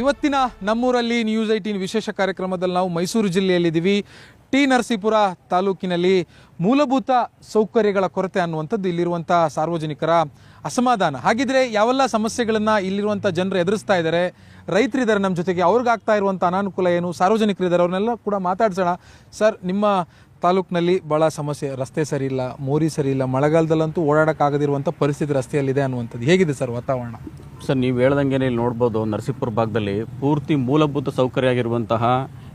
ಇವತ್ತಿನ ನಮ್ಮೂರಲ್ಲಿ news eighteen ವಿಶೇಷ ಕಾರ್ಯಕ್ರಮದಲ್ಲಿ ನಾವು ಮೈಸೂರು ಜಿಲ್ಲೆಯಲ್ಲಿದ್ದೀವಿ. ಟಿ ನರಸೀಪುರ ತಾಲೂಕಿನಲ್ಲಿ ಮೂಲಭೂತ ಸೌಕರ್ಯಗಳ ಕೊರತೆ ಅನ್ನುವಂಥದ್ದು ಇಲ್ಲಿರುವಂಥ ಸಾರ್ವಜನಿಕರ ಅಸಮಾಧಾನ. ಹಾಗಿದ್ರೆ ಯಾವೆಲ್ಲ ಸಮಸ್ಯೆಗಳನ್ನು ಇಲ್ಲಿರುವಂಥ ಜನರು ಎದುರಿಸ್ತಾ ಇದ್ದಾರೆ ರೈತರಿದ್ದಾರೆ ನಮ್ಮ ಜೊತೆಗೆ ಅವ್ರಿಗಾಗ್ತಾ ಇರುವಂಥ ಅನಾನುಕೂಲ ಏನು ಸಾರ್ವಜನಿಕರಿದ್ದಾರೆ ಅವ್ರನ್ನೆಲ್ಲ ಕೂಡ ಮಾತಾಡ್ಸೋಣ. ಸರ್, ನಿಮ್ಮ ತಾಲೂಕಿನಲ್ಲಿ ಭಾಳ ಸಮಸ್ಯೆ, ರಸ್ತೆ ಸರಿ ಇಲ್ಲ, ಮೋರಿ ಸರಿ ಇಲ್ಲ, ಮಳೆಗಾಲದಲ್ಲಂತೂ ಓಡಾಡೋಕ್ಕಾಗದಿರುವಂಥ ಪರಿಸ್ಥಿತಿ ರಸ್ತೆಯಲ್ಲಿದೆ ಅನ್ನುವಂಥದ್ದು ಹೇಗಿದೆ ಸರ್ ವಾತಾವರಣ? ಸರ್, ನೀವು ಹೇಳ್ದಂಗೆ ಇಲ್ಲಿ ನೋಡ್ಬೋದು, ನರಸೀಪುರ ಭಾಗದಲ್ಲಿ ಪೂರ್ತಿ ಮೂಲಭೂತ ಸೌಕರ್ಯ ಆಗಿರುವಂತಹ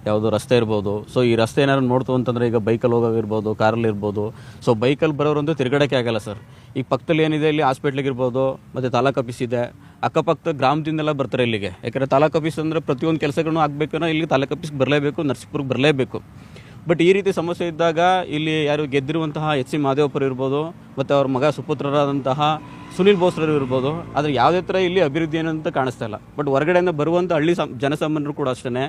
ಯಾವುದು ರಸ್ತೆ ಇರ್ಬೋದು. ಸೊ ಈ ರಸ್ತೆ ಏನಾದ್ರು ನೋಡ್ತು ಅಂತಂದ್ರೆ ಈಗ ಬೈಕಲ್ಲಿ ಹೋಗೋಗಿರ್ಬೋದು, ಕಾರಲ್ಲಿ ಇರ್ಬೋದು. ಸೊ ಬೈಕಲ್ಲಿ ಬರೋರಂತೂ ತಿರುಗಡಕ್ಕೆ ಆಗಲ್ಲ ಸರ್. ಈಗ ಪಕ್ಕದಲ್ಲಿ ಏನಿದೆ ಇಲ್ಲಿ ಹಾಸ್ಪಿಟ್ಲಿಗೆ ಇರ್ಬೋದು ಮತ್ತು ತಾಲೂಕು ಆಫೀಸ್ ಇದೆ. ಅಕ್ಕಪಕ್ಕ ಗ್ರಾಮದಿಂದೆಲ್ಲ ಬರ್ತಾರೆ ಇಲ್ಲಿಗೆ. ಯಾಕಂದರೆ ತಾಲೂಕು ಆಫೀಸ್ ಅಂದರೆ ಪ್ರತಿಯೊಂದು ಕೆಲಸಗಳನ್ನು ಆಗಬೇಕು ಇಲ್ಲಿ ತಾಲೂಕು ಆಫೀಸ್ಗೆ ಬರಲೇಬೇಕು, ನರಸೀಪುರ್ಗೆ ಬರಲೇಬೇಕು. ಬಟ್ ಈ ರೀತಿ ಸಮಸ್ಯೆ ಇದ್ದಾಗ ಇಲ್ಲಿ ಯಾರು ಗೆದ್ದಿರುವಂತಹ ಎಚ್ ಸಿ ಮಾದೇವಪ್ಪರು ಇರ್ಬೋದು ಮತ್ತು ಅವ್ರ ಮಗ ಸುಪುತ್ರರಾದಂತಹ ಸುನಿಲ್ ಬೋಸ್ರರು ಇರ್ಬೋದು ಆದರೆ ಯಾವುದೇ ಥರ ಇಲ್ಲಿ ಅಭಿವೃದ್ಧಿ ಏನಂತ ಕಾಣಿಸ್ತಾ ಇಲ್ಲ. ಬಟ್ ಹೊರಗಡೆಯಿಂದ ಬರುವಂಥ ಹಳ್ಳಿ ಸಂ ಜನಸಾಮಾನ್ಯರು ಕೂಡ ಅಷ್ಟೇ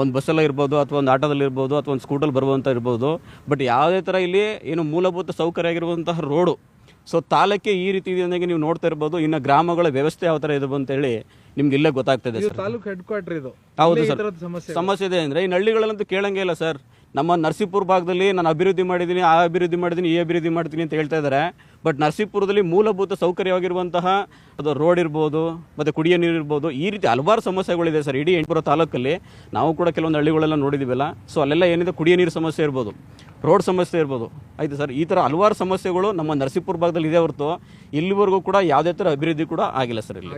ಒಂದು ಬಸ್ಸಲ್ಲಿ ಇರ್ಬೋದು ಅಥವಾ ಒಂದು ಆಟೋದಲ್ಲಿ ಇರ್ಬೋದು ಅಥವಾ ಒಂದು ಸ್ಕೂಟಲ್ಲಿ ಬರುವಂಥ ಇರ್ಬೋದು ಬಟ್ ಯಾವುದೇ ಥರ ಇಲ್ಲಿ ಏನು ಮೂಲಭೂತ ಸೌಕರ್ಯ ಆಗಿರುವಂತಹ ರೋಡು ಸೊ ತಾಲೂಕೆ ಈ ರೀತಿ ಇದೆ ನೀವು ನೋಡ್ತಾ ಇರ್ಬೋದು. ಇನ್ನು ಗ್ರಾಮಗಳ ವ್ಯವಸ್ಥೆ ಯಾವ ಥರ ಇದೆ ಅಂತೇಳಿ ನಿಮ್ಗೆ ಇಲ್ಲೇ ಗೊತ್ತಾಗ್ತದೆ ತಾಲೂಕು ಹೆಡ್ ಕ್ವಾರ್ಟರ್ ಇದು. ಹೌದು ಸರ್. ಸಮಸ್ಯೆ ಸಮಸ್ಯೆ ಇದೆ ಅಂದರೆ ಇನ್ನು ಹಳ್ಳಿಗಳಲ್ಲಂತೂ ಕೇಳಂಗೇ ಇಲ್ಲ ಸರ್. ನಮ್ಮ ನರಸೀಪುರ ಭಾಗದಲ್ಲಿ ನಾನು ಅಭಿವೃದ್ಧಿ ಮಾಡಿದ್ದೀನಿ, ಆ ಅಭಿವೃದ್ಧಿ ಮಾಡಿದ್ದೀನಿ, ಈ ಅಭಿವೃದ್ಧಿ ಮಾಡ್ತೀನಿ ಅಂತ ಹೇಳ್ತಾ ಇದ್ದಾರೆ. ಬಟ್ ನರಸೀಪುರದಲ್ಲಿ ಮೂಲಭೂತ ಸೌಕರ್ಯವಾಗಿರುವಂತಹ ಅದು ರೋಡ್ ಇರ್ಬೋದು, ಮತ್ತು ಕುಡಿಯೋ ನೀರು ಇರ್ಬೋದು, ಈ ರೀತಿ ಹಲವಾರು ಸಮಸ್ಯೆಗಳಿದೆ ಸರ್ ಇಡೀ ಎಂಟುಪುರ ತಾಲೂಕಲ್ಲಿ. ನಾವು ಕೂಡ ಕೆಲವೊಂದು ಹಳ್ಳಿಗಳೆಲ್ಲ ನೋಡಿದ್ದೀವಲ್ಲ ಸೊ ಅಲ್ಲೆಲ್ಲ ಏನಿದೆ? ಕುಡಿಯೋ ನೀರು ಸಮಸ್ಯೆ ಇರ್ಬೋದು, ರೋಡ್ ಸಮಸ್ಯೆ ಇರ್ಬೋದು. ಆಯಿತು ಸರ್, ಈ ಥರ ಹಲವಾರು ಸಮಸ್ಯೆಗಳು ನಮ್ಮ ನರಸೀಪುರ ಭಾಗದಲ್ಲಿ ಇದೆ ಹೊರತು ಇಲ್ಲಿವರೆಗೂ ಕೂಡ ಯಾವುದೇ ಥರ ಅಭಿವೃದ್ಧಿ ಕೂಡ ಆಗಿಲ್ಲ ಸರ್ ಇಲ್ಲಿ.